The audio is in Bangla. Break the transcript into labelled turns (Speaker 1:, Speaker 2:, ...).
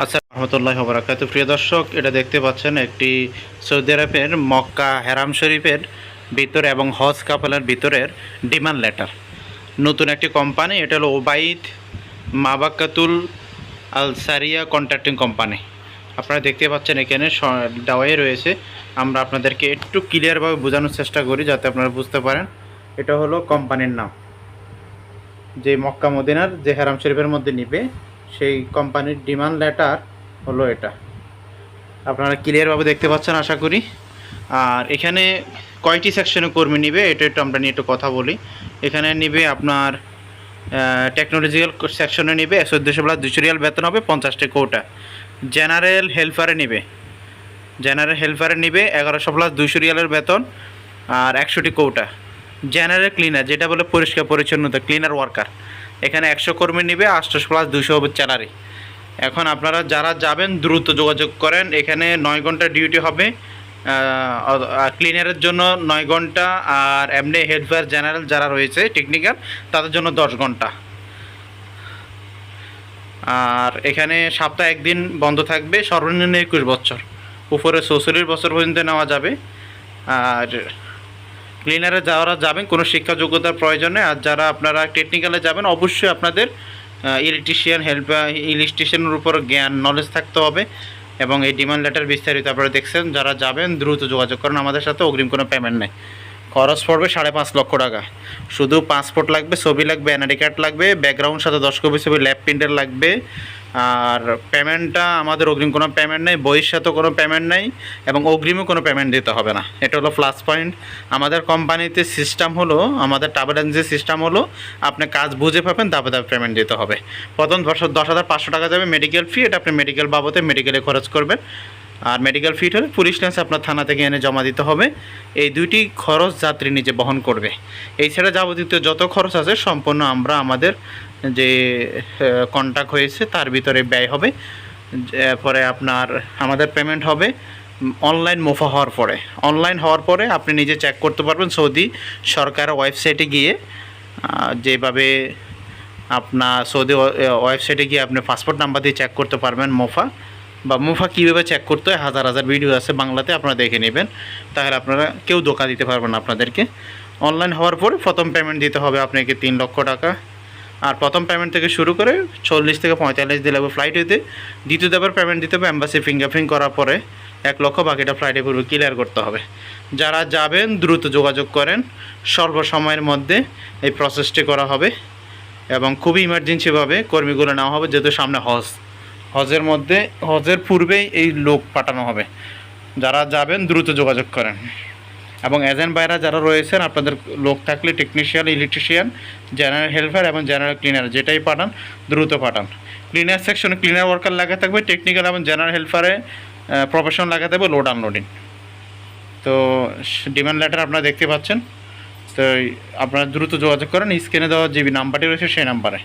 Speaker 1: আচ্ছা রহমতুল্লাহ বরাকাত প্রিয় দর্শক, এটা দেখতে পাচ্ছেন একটি সৌদি আরবের মক্কা হেরাম শরীফের ভিতরে এবং হজ কাপেলের ভিতরের ডিমান্ড লেটার। নতুন একটি কোম্পানি, এটা হলো ওবাইদ মাবাক্কাতুল আল সারিয়া কন্ট্রাক্টিং কোম্পানি। আপনারা দেখতে পাচ্ছেন এখানে দেওয়াই রয়েছে। আমরা আপনাদেরকে একটু ক্লিয়ারভাবে বোঝানোর চেষ্টা করি যাতে আপনারা বুঝতে পারেন। এটা হলো কোম্পানির নাম। যে মক্কা মদিনার যে হেরাম শরীফের মধ্যে নিবে সেই কোম্পানির ডিমান্ড লেটার হলো এটা। আপনারা ক্লিয়ারভাবে দেখতে পাচ্ছেন, আশা করি। আর এখানে কয়টি সেকশনে কর্মী নিবে, এটা একটু আমরা নিয়ে একটু কথা বলি। এখানে নিবে আপনার টেকনোলজিক্যাল সেকশনে নিবে, চোদ্দোশো প্লাস দুশো রিয়াল বেতন হবে পঞ্চাশটি কোটা জেনারেল হেল্পারে নিবে। জেনারেল হেল্পারে নিবে এগারোশো প্লাস দুশো রিয়ালের বেতন আর একশোটি কৌটা জেনারেল ক্লিনার যেটা বলে পরিষ্কার পরিচ্ছন্নতা ক্লিনার ওয়ার্কার এখানে একশো কর্মী নিবে আটশোশো প্লাস দুশো চ্যালারি এখন আপনারা যারা যাবেন, দ্রুত যোগাযোগ করেন। এখানে নয় ঘণ্টা ডিউটি হবে। ক্লিনারের জন্য নয় ঘণ্টা আর এমনি হেল্পার জেনারেল যারা রয়েছে টেকনিক্যাল তাদের জন্য দশ ঘণ্টা। আর এখানে সপ্তাহে একদিন বন্ধ থাকবে, সর্বনিম্ন একুশ বছর। উপরে চৌচল্লিশ বছর পর্যন্ত নেওয়া যাবে। আর ক্লিনারে যারা যাবেন, কোনো শিক্ষা যোগ্যতার প্রয়োজনে। আর যারা আপনারা টেকনিক্যালে যাবেন, অবশ্যই আপনাদের ইলেকট্রিশিয়ান হেল্প ইলেকট্রিশিয়ানের উপর জ্ঞান নলেজ থাকতে হবে। এবং এই ডিমান্ড লেটার বিস্তারিত আপনারা দেখছেন, যারা যাবেন, দ্রুত যোগাযোগ করেন। আমাদের সাথে অগ্রিম কোনো পেমেন্ট নেই। খরচ পড়বে সাড়ে পাঁচ লক্ষ টাকা। শুধু পাসপোর্ট লাগবে, ছবি লাগবে এনআইডি কার্ড লাগবে ব্যাকগ্রাউন্ড সাথে দশ কপি ছবি ল্যাব প্রিন্টার লাগবে। আর পেমেন্টটা আমাদের অগ্রিম কোনো পেমেন্ট নেই, বইয়ের কোনো পেমেন্ট নেই এবং অগ্রিমও কোনো পেমেন্ট দিতে হবে না। এটা হলো প্লাস পয়েন্ট আমাদের কোম্পানিতে সিস্টেম হলো, আমাদের ট্রাভেল এজেন্সি সিস্টেম হলো, আপনি কাজ বুঝে পাবেন দাবে দাবে পেমেন্ট দিতে হবে। প্রথম দশ দশ হাজার পাঁচশো টাকা যাবে মেডিকেল ফি এটা আপনি মেডিকেল বাবদে মেডিকেলে খরচ করবেন। আর মেডিকেল ফি হলে পুলিশ লাইন্স আপনার থানা থেকে এনে জমা দিতে হবে। এই দুইটি খরচ যাত্রী নিজে বহন করবে। এই ছাড়া যাবতীয় যত খরচ আছে, সম্পূর্ণ আমরা আমাদের যে কন্ট্যাক্ট হয়েছে, তার ভিতরে ব্যয় হবে। পরে আপনার, আমাদের পেমেন্ট হবে অনলাইন মুফা হওয়ার পরে। অনলাইন হওয়ার পরে আপনি নিজে চেক করতে পারবেন সৌদি সরকার ওয়েবসাইটে গিয়ে যেভাবে আপনার সৌদি ওয়েবসাইটে গিয়ে আপনি পাসপোর্ট নাম্বার দিয়ে চেক করতে পারবেন মোফা। বা মুফা কীভাবে চেক করতে হয়, হাজার হাজার ভিডিও আছে বাংলাতে, আপনারা দেখে নেবেন। তাহলে আপনারা কেউ ধোকা দিতে পারবেন আপনাদেরকে। অনলাইন হওয়ার পরে প্রথম পেমেন্ট দিতে হবে আপনাকে তিন লক্ষ টাকা। আর প্রথম পেমেন্ট থেকে শুরু করে চল্লিশ থেকে পঁয়তাল্লিশ দিন লাগবে ফ্লাইট হইতে। দ্বিতীয় দেবার পেমেন্ট দিতে হবে অ্যাম্বাসি ফিঙ্গারপ্রিন্ট করার পরে এক লক্ষ বাকিটা ফ্লাইটে পূর্বে ক্লিয়ার করতে হবে। যারা যাবেন, দ্রুত যোগাযোগ করেন, স্বল্প সময়ের মধ্যে এই প্রসেসটি করা হবে এবং খুবই ইমার্জেন্সিভাবে কর্মীগুলো নেওয়া হবে, যেহেতু সামনে হজ। হজের মধ্যে, হজের পূর্বেই এই লোক পাঠানো হবে। যারা যাবেন, দ্রুত যোগাযোগ করেন। এবং এজেন্ট বাইরা যারা রয়েছেন, আপনাদের লোক থাকলে টেকনিশিয়ান ইলেকট্রিশিয়ান জেনারেল হেল্পার এবং জেনারেল ক্লিনার যেটাই পাঠান, দ্রুত পাঠান। ক্লিনার সেকশনে ক্লিনার ওয়ার্কার লাগা থাকবে টেকনিক্যাল এবং জেনারেল হেল্পারে প্রফেশন লাগা থাকবে লোড আনলোডিং তো ডিমান্ড লেটার আপনারা দেখতে পাচ্ছেন। তো আপনারা দ্রুত যোগাযোগ করেন স্ক্রিনে দেওয়া যে নাম্বারটি রয়েছে, সেই নাম্বারে